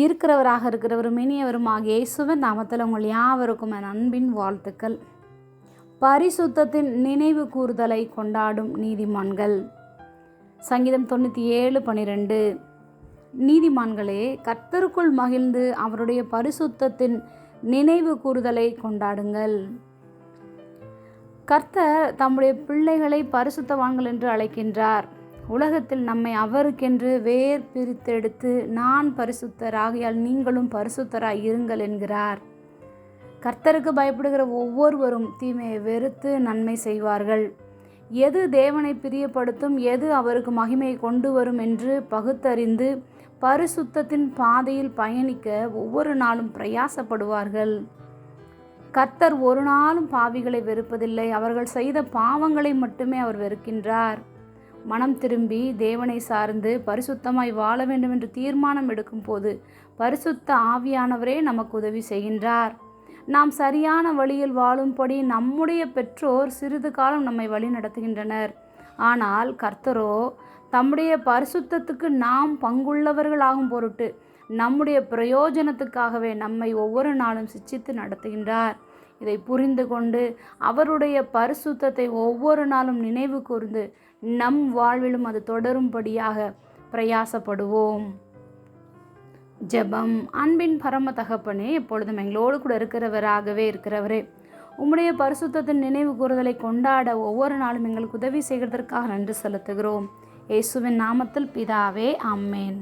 இருக்கிறவராக இருக்கிறவரும் இனியவருமாக இயேசுவின் நாமத்தில் உங்கள் யாவருக்கும் என் அன்பின் வாழ்த்துக்கள். பரிசுத்தத்தின் நினைவு கூறுதலை கொண்டாடும் நீதிமான்கள். சங்கீதம் தொண்ணூற்றி ஏழு பனிரெண்டு. நீதிமான்களே கர்த்தருக்குள் மகிழ்ந்து அவருடைய பரிசுத்தத்தின் நினைவு கூறுதலை கொண்டாடுங்கள். கர்த்தர் தம்முடைய பிள்ளைகளை பரிசுத்தவான்கள் என்று அழைக்கின்றார். உலகத்தில் நம்மை அவருக்கென்று வேர் பிரித்தெடுத்து நான் பரிசுத்தர் ஆகையால் நீங்களும் பரிசுத்தராய் இருங்கள் என்கிறார். கர்த்தருக்கு பயப்படுகிற ஒவ்வொருவரும் தீமையை வெறுத்து நன்மை செய்வார்கள். எது தேவனை பிரியப்படுத்தும் எது அவருக்கு மகிமையை கொண்டு வரும் என்று பகுத்தறிந்து பரிசுத்தத்தின் பாதையில் பயணிக்க ஒவ்வொரு நாளும் பிரயாசப்படுவார்கள். கர்த்தர் ஒரு நாளும் பாவிகளை வெறுப்பதில்லை அவர்கள் செய்த பாவங்களை மட்டுமே அவர் வெறுக்கின்றார். மனம் திரும்பி தேவனை சார்ந்து பரிசுத்தமாய் வாழ வேண்டும் என்று தீர்மானம் எடுக்கும் போது பரிசுத்த ஆவியானவரே நமக்கு உதவி செய்கின்றார். நாம் சரியான வழியில் வாழும்படி நம்முடைய பெற்றோர் சிறிது காலம் நம்மை வழி நடத்துகின்றனர். ஆனால் கர்த்தரோ தம்முடைய பரிசுத்தத்துக்கு நாம் பங்குள்ளவர்களாகும் பொருட்டு நம்முடைய பிரயோஜனத்துக்காகவே நம்மை ஒவ்வொரு நாளும் சிச்சித்து நடத்துகின்றார். இதை புரிந்து கொண்டு அவருடைய பரிசுத்தத்தை ஒவ்வொரு நாளும் நினைவு கூர்ந்து நம் வாழ்விலும் அது தொடரும்படியாக பிரயாசப்படுவோம். ஜெபம். அன்பின் பரம தகப்பனே எப்பொழுதும் எங்களோடு கூட இருக்கிறவராகவே இருக்கிறவரே உம்முடைய பரிசுத்தத்தின் நினைவு கூறுதலை கொண்டாட ஒவ்வொரு நாளும் எங்களுக்கு உதவி செய்கிறதற்காக நன்றி செலுத்துகிறோம். இயேசுவின் நாமத்தில் பிதாவே அம்மேன்